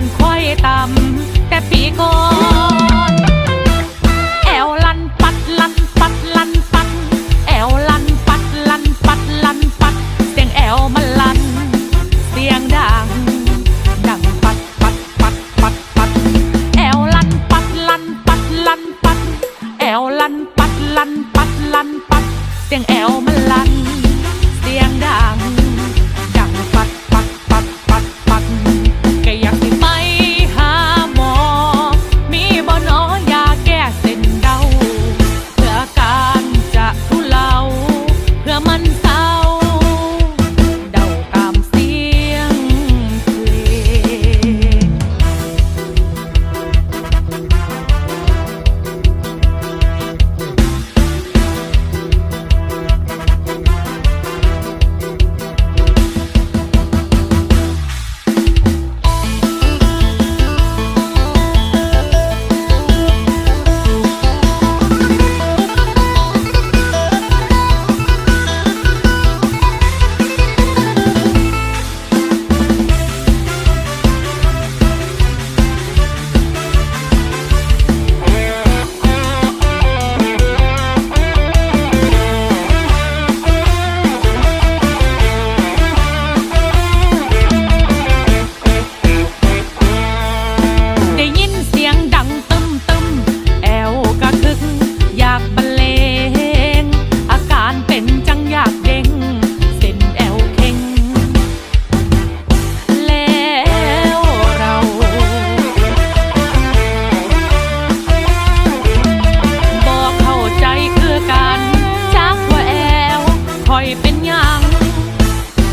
อนควอยต่ำแต่ปีก่อน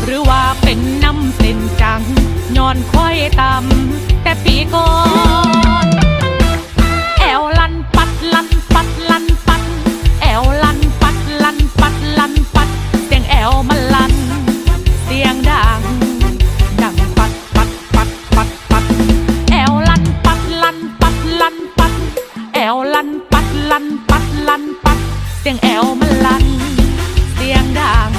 หรือว่าเป็นน้ำเส้นจังย้อนค่อยต่ำแต่ปีก่อนแอวลันปัดลันปัดลันปัด แอวลันปัดลันปัดลันปัด เสียงแอวมันลัน เสียงดัง ดังปัดปัดปัดปัดปัด แอวลันปัดลันปัดลันปัด แอวลันปัดลันปัดลันปัด เสียงแอวมันลัน เสียงดัง